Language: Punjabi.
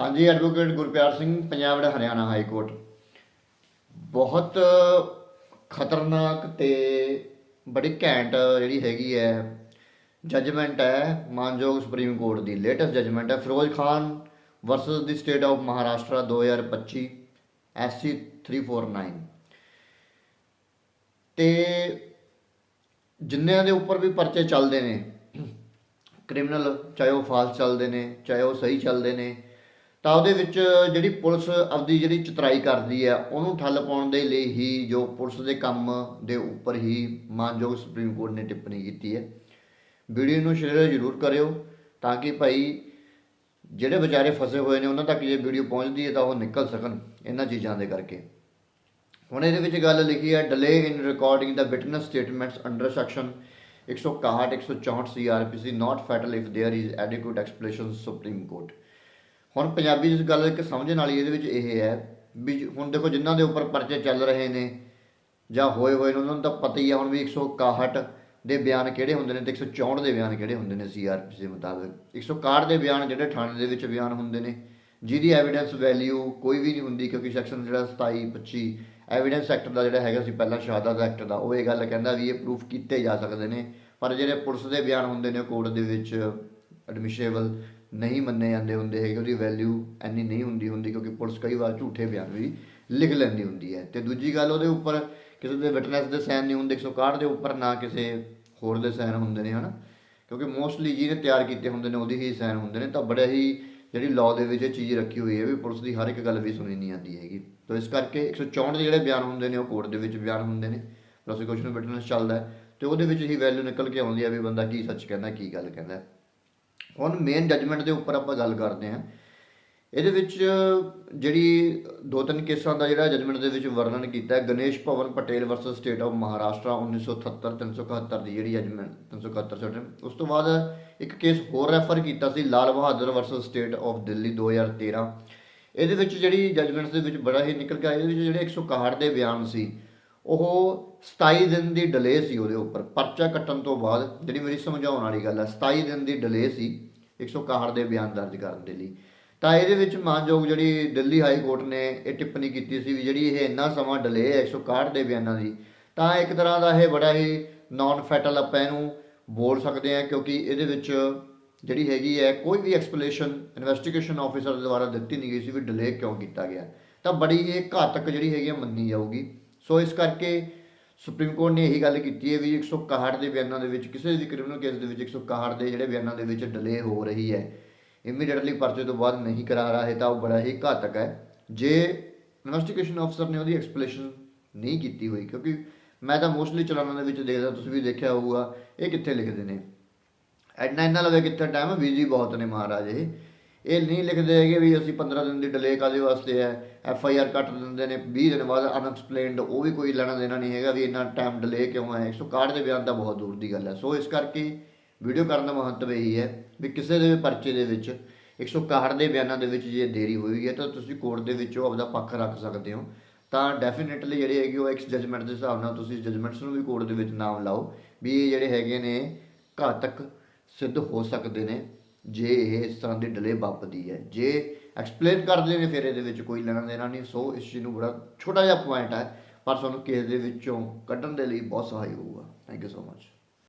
ਹਾਂਜੀ ਐਡਵੋਕੇਟ ਗੁਰਪਿਆਰ ਸਿੰਘ, ਪੰਜਾਬ ਦਾ ਹਰਿਆਣਾ ਹਾਈ ਕੋਰਟ ਬਹੁਤ ਖਤਰਨਾਕ ਤੇ ਬੜੀ ਘੈਂਟ ਜਿਹੜੀ ਹੈਗੀ ਹੈ ਜੱਜਮੈਂਟ ਹੈ, ਮਾਨਯੋਗ ਸੁਪਰੀਮ ਕੋਰਟ ਦੀ ਲੇਟੈਸਟ ਜੱਜਮੈਂਟ ਹੈ। Firoz Khan versus the state of Maharashtra 2025 SC 349 ਤੇ ਜਿੰਨਿਆਂ ਦੇ ਉੱਪਰ ਵੀ ਪਰਚੇ ਚੱਲਦੇ ਨੇ ਕ੍ਰਿਮੀਨਲ ਚਾਹੇ ਉਹ ਫਾਲਸ ਚੱਲਦੇ ਨੇ, ਚਾਹੇ ਉਹ ਸਹੀ ਚੱਲਦੇ ਨੇ ਤਾਂ ਉਹਦੇ ਵਿੱਚ ਜਿਹੜੀ ਪੁਲਿਸ ਆਪਦੀ ਜਿਹੜੀ ਚਤਰਾਈ ਕਰਦੀ ਹੈ ਉਹਨੂੰ ਠੱਲ ਪਾਉਣ ਦੇ ਲਈ ਹੀ ਜੋ ਪੁਲਿਸ ਦੇ ਕੰਮ ਦੇ ਉੱਪਰ ਹੀ ਮਾਨਯੋਗ ਸੁਪਰੀਮ ਕੋਰਟ ਨੇ ਟਿੱਪਣੀ ਕੀਤੀ ਹੈ ਵੀਡੀਓ ਨੂੰ ਸ਼ੇਅਰ ਜ਼ਰੂਰ ਕਰਿਓ ਤਾਂ ਕਿ ਭਾਈ ਜਿਹੜੇ ਵਿਚਾਰੇ ਫਸੇ ਹੋਏ ਨੇ ਉਹਨਾਂ ਤੱਕ ਜੇ ਵੀਡੀਓ ਪਹੁੰਚਦੀ ਹੈ ਤਾਂ ਉਹ ਨਿਕਲ ਸਕਣ ਇਹਨਾਂ ਚੀਜ਼ਾਂ ਦੇ ਕਰਕੇ ਹੁਣ ਇਹਦੇ ਵਿੱਚ ਗੱਲ ਲਿਖੀ ਹੈ delay in recording the witness statements under section 161 164 CRPC not fatal if there is adequate explanation Supreme Court ਹੁਣ ਪੰਜਾਬੀ ਦੀ ਗੱਲ ਇੱਕ ਸਮਝਣ ਵਾਲੀ ਇਹਦੇ ਵਿੱਚ ਇਹ ਹੈ ਵੀ ਹੁਣ ਦੇਖੋ ਜਿਨ੍ਹਾਂ ਦੇ ਉੱਪਰ ਪਰਚੇ ਚੱਲ ਰਹੇ ਨੇ ਜਾਂ ਹੋਏ ਹੋਏ ਨੇ, ਉਹਨਾਂ ਨੂੰ ਤਾਂ ਪਤਾ ਹੀ ਆ, ਹੁਣ ਵੀ 161 ਦੇ ਬਿਆਨ ਕਿਹੜੇ ਹੁੰਦੇ ਨੇ ਤੇ 164 ਦੇ ਬਿਆਨ ਕਿਹੜੇ ਹੁੰਦੇ ਨੇ ਸੀਆਰਪੀ ਦੇ ਮੁਤਾਬਕ। 161 ਦੇ ਬਿਆਨ ਜਿਹੜੇ ਥਾਣੇ ਦੇ ਵਿੱਚ ਬਿਆਨ ਹੁੰਦੇ ਨੇ, ਜਿਹਦੀ ਐਵੀਡੈਂਸ ਵੈਲਿਊ ਕੋਈ ਵੀ ਨਹੀਂ ਹੁੰਦੀ ਕਿਉਂਕਿ ਸੈਕਸ਼ਨ ਜਿਹੜਾ 27 25 ਐਵੀਡੈਂਸ ਐਕਟ ਦਾ ਜਿਹੜਾ ਹੈਗਾ ਸੀ, ਪਹਿਲਾਂ ਸ਼ਹਾਦਤ ਐਕਟ ਦਾ, ਉਹ ਇਹ ਗੱਲ ਕਹਿੰਦਾ ਵੀ ਇਹ ਪ੍ਰੂਫ ਕੀਤੇ ਜਾ ਸਕਦੇ ਨੇ। ਪਰ ਜਿਹੜੇ ਪੁਲਿਸ ਦੇ ਬਿਆਨ ਹੁੰਦੇ ਨੇ ਕੋਰਟ ਦੇ ਵਿੱਚ ਐਡਮਿਸ਼ੇਬਲ ਨਹੀਂ ਮੰਨੇ ਜਾਂਦੇ ਹੁੰਦੇ ਹੈਗੇ, ਉਹਦੀ ਵੈਲਿਊ ਐਨੀ ਨਹੀਂ ਹੁੰਦੀ ਹੁੰਦੀ ਕਿਉਂਕਿ ਪੁਲਿਸ ਕਈ ਵਾਰ ਝੂਠੇ ਬਿਆਨ ਵੀ ਲਿਖ ਲੈਂਦੀ ਹੁੰਦੀ ਹੈ। ਤੇ ਦੂਜੀ ਗੱਲ ਉਹਦੇ ਉੱਪਰ ਕਿਸੇ ਦੇ ਵਿਟਨੈਸ ਦੇ ਸਾਈਨ ਨਹੀਂ ਹੁੰਦੇ 161 ਦੇ ਉੱਪਰ ਨਾ ਕਿਸੇ ਹੋਰ ਦੇ ਸਾਈਨ ਹੁੰਦੇ ਨੇ, ਹਨਾ? ਕਿਉਂਕਿ ਮੋਸਟਲੀ ਜਿਹਨੇ ਤਿਆਰ ਕੀਤੇ ਹੁੰਦੇ ਨੇ, ਉਹਦੀ ਹੀ ਸਾਈਨ ਹੁੰਦੇ ਨੇ, ਤਾਂ ਬੜਾ ਹੀ ਜਿਹੜੀ ਲਾਅ ਦੇ ਵਿੱਚ ਇਹ ਚੀਜ਼ ਰੱਖੀ ਹੋਈ ਹੈ ਵੀ ਪੁਲਿਸ ਦੀ ਹਰ ਇੱਕ ਗੱਲ ਵੀ ਸੁਣੀ ਨਹੀਂ ਜਾਂਦੀ ਹੈਗੀ। ਤਾਂ ਇਸ ਕਰਕੇ 164 ਦੇ ਜਿਹੜੇ ਬਿਆਨ ਹੁੰਦੇ ਨੇ, ਉਹ ਕੋਰਟ ਦੇ ਵਿੱਚ ਬਿਆਨ ਹੁੰਦੇ ਨੇ ਪ੍ਰੋਸੀਕਿਊਸ਼ਨ ਵਿਟਨੈਸ ਚੱਲਦਾ ਹੈ, ਤੇ ਉਹਦੇ ਵਿੱਚ ਹੀ ਵੈਲਿਊ ਨਿਕਲ ਕੇ ਆਉਂਦੀ ਹੈ ਵੀ ਬੰਦਾ ਕੀ ਸੱਚ ਕਹਿੰਦਾ, ਕੀ ਗੱਲ ਕਹਿੰਦਾ। ਹੁਣ ਮੇਨ ਜੱਜਮੈਂਟ ਦੇ ਉੱਪਰ ਆਪਾਂ ਗੱਲ ਕਰਦੇ ਹਾਂ। ਇਹਦੇ ਵਿੱਚ ਜਿਹੜੀ ਦੋ ਤਿੰਨ ਕੇਸਾਂ ਦਾ ਜਿਹੜਾ ਜੱਜਮੈਂਟ ਦੇ ਵਿੱਚ ਵਰਣਨ ਕੀਤਾ ਹੈ, Ganesh Bhavan Patel versus state of Maharashtra 1978 371 ਦੀ ਜਿਹੜੀ ਜੱਜਮੈਂਟ 371 ਸੈਟਨ ਉਸ ਤੋਂ ਬਾਅਦ ਇੱਕ ਕੇਸ ਹੋਰ ਰੈਫਰ ਕੀਤਾ ਸੀ, Lal Bahadur versus state of Delhi 2013 ਇਹਦੇ ਵਿੱਚ ਜਿਹੜੀ ਜੱਜਮੈਂਟਸ ਦੇ ਵਿੱਚ ਬੜਾ ਹੀ ਨਿਕਲ ਕੇ ਆਇਆ, ਇਹਦੇ ਵਿੱਚ ਜਿਹੜੇ 161 ਦੇ ਬਿਆਨ ਸੀ ਉਹ 27 ਦਿਨ ਦੀ ਡਿਲੇ ਸੀ ਉਹਦੇ ਉੱਪਰ। ਪਰਚਾ ਕੱਟਣ ਤੋਂ ਬਾਅਦ ਜਿਹੜੀ ਮੇਰੀ ਸਮਝਾਉਣ ਵਾਲੀ ਗੱਲ ਹੈ 27 ਦਿਨ ਦੀ ਡਿਲੇ ਸੀ 161 ਦੇ ਬਿਆਨ ਦਰਜ ਕਰਨ ਦੇ ਲਈ। ਤਾਂ ਇਹਦੇ ਵਿੱਚ ਮਾਨਯੋਗ ਜਿਹੜੀ ਦਿੱਲੀ ਹਾਈ ਕੋਰਟ ਨੇ ਇਹ ਟਿੱਪਣੀ ਕੀਤੀ ਸੀ ਵੀ ਜਿਹੜੀ ਇਹ ਇੰਨਾ ਸਮਾਂ ਡਿਲੇ ਹੈ 161 ਦੇ ਬਿਆਨਾਂ ਦੀ, ਤਾਂ ਇੱਕ ਤਰ੍ਹਾਂ ਦਾ ਇਹ ਬੜਾ ਹੀ ਨਾਨ ਫੈਟਲ ਆਪਾਂ ਇਹਨੂੰ ਬੋਲ ਸਕਦੇ ਹਾਂ ਕਿਉਂਕਿ ਇਹਦੇ ਵਿੱਚ ਜਿਹੜੀ ਹੈਗੀ ਹੈ ਕੋਈ ਵੀ ਐਕਸਪਲੇਸ਼ਨ ਇਨਵੈਸਟੀਗੇਸ਼ਨ ਆਫੀਸਰ ਦੁਆਰਾ ਦਿੱਤੀ ਨਹੀਂ ਗਈ ਸੀ ਵੀ ਡਿਲੇ ਕਿਉਂ ਕੀਤਾ ਗਿਆ। ਤਾਂ ਬੜੀ ਇਹ ਘਾਤਕ ਜਿਹੜੀ ਹੈਗੀ ਹੈ ਮੰਨੀ ਜਾਊਗੀ। ਸੋ ਇਸ ਕਰਕੇ ਸੁਪਰੀਮ ਕੋਰਟ ਨੇ ਇਹੀ ਗੱਲ ਕੀਤੀ ਹੈ ਵੀ 161 ਦੇ ਬਿਆਨਾਂ ਦੇ ਵਿੱਚ, ਕਿਸੇ ਵੀ ਕ੍ਰਿਮੀਨਲ ਕੇਸ ਦੇ ਵਿੱਚ 161 ਦੇ ਜਿਹੜੇ ਬਿਆਨਾਂ ਦੇ ਵਿੱਚ ਡਿਲੇ ਹੋ ਰਹੀ ਹੈ ਇਮੀਡੀਏਟਲੀ ਪਰਚੇ ਤੋਂ ਬਾਅਦ ਨਹੀਂ ਕਰਾ ਰਿਹਾ ਹੈ ਤਾਂ ਉਹ ਬੜਾ ਹੀ ਘਾਤਕ ਹੈ। ਜੇ ਇਨਵੈਸਟੀਗੇਸ਼ਨ ਅਫਸਰ ਨੇ ਉਹਦੀ ਐਕਸਪਲੇਸ਼ਨ ਨਹੀਂ ਕੀਤੀ ਹੋਈ, ਕਿਉਂਕਿ ਮੈਂ ਤਾਂ ਮੋਸਟਲੀ ਚਲਾਨਾਂ ਦੇ ਵਿੱਚ ਦੇਖਦਾ, ਤੁਸੀਂ ਵੀ ਦੇਖਿਆ ਹੋਊਗਾ, ਇਹ ਕਿੱਥੇ ਲਿਖਦੇ ਨੇ? ਐਡਨਾ ਇਹਨਾਂ ਲਵੇ ਕਿੱਥੇ ਟਾਈਮ ਬਿਜ਼ੀ ਬਹੁਤ ਨੇ ਮਹਾਰਾਜ ਇਹ। ਇਹ ਨਹੀਂ ਲਿਖਦੇ ਹੈਗੇ ਵੀ ਅਸੀਂ 15 ਦਿਨ ਦੀ ਡਿਲੇ ਕਾਦੇ ਵਾਸਤੇ ਹੈ? ਐਫ ਆਈ ਆਰ ਕੱਟ ਦਿੰਦੇ ਨੇ 20 ਦਿਨ ਬਾਅਦ ਅਨਐਕਸਪਲੇਨਡ ਉਹ ਵੀ ਕੋਈ ਲੈਣਾ ਦੇਣਾ ਨਹੀਂ ਹੈਗਾ ਵੀ ਇੰਨਾ ਟਾਈਮ ਡਿਲੇ ਕਿਉਂ ਹੈ? 161 ਦੇ ਬਿਆਨ ਤਾਂ ਬਹੁਤ ਦੂਰ ਦੀ ਗੱਲ ਹੈ। ਸੋ ਇਸ ਕਰਕੇ ਵੀਡੀਓ ਕਰਨ ਦਾ ਮਹੱਤਵ ਇਹੀ ਹੈ ਵੀ ਕਿਸੇ ਦੇ ਵੀ ਪਰਚੇ ਦੇ ਵਿੱਚ 161 ਦੇ ਬਿਆਨਾਂ ਦੇ ਵਿੱਚ ਜੇ ਦੇਰੀ ਹੋਈ ਹੈ ਤਾਂ ਤੁਸੀਂ ਕੋਰਟ ਦੇ ਵਿੱਚੋਂ ਆਪਦਾ ਪੱਖ ਰੱਖ ਸਕਦੇ ਹੋ। ਤਾਂ ਡੈਫੀਨਿਟਲੀ ਜਿਹੜੇ ਹੈਗੇ ਉਹ ਐਕਸ ਜਜਮੈਂਟ ਦੇ ਹਿਸਾਬ ਨਾਲ ਤੁਸੀਂ ਜਜਮੈਂਟਸ ਨੂੰ ਵੀ ਕੋਰਟ ਦੇ ਵਿੱਚ ਨਾਮ ਲਾਓ ਵੀ ਇਹ ਜਿਹੜੇ ਹੈਗੇ ਨੇ ਘਾਤਕ ਸਿੱਧ ਹੋ ਸਕਦੇ ਨੇ। ਜੇ ਇਹ ਇਸ ਤਰ੍ਹਾਂ ਦੀ ਡਿਲੇ ਵਾਪਦੀ ਹੈ, ਜੇ ਐਕਸਪਲੇਨ ਕਰਦੇ ਨੇ ਫਿਰ ਇਹਦੇ ਵਿੱਚ ਕੋਈ ਲੈਣਾ ਦੇਣਾ ਨਹੀਂ, ਸੋ ਇਸ ਚੀਜ਼ ਨੂੰ ਬੜਾ ਛੋਟਾ ਜਿਹਾ ਪੁਆਇੰਟ ਹੈ, ਪਰ ਸਾਨੂੰ ਕੇਸ ਦੇ ਵਿੱਚੋਂ ਕੱਢਣ ਦੇ ਲਈ ਬਹੁਤ ਸਹਾਈ ਹੋਊਗਾ। Thank you so much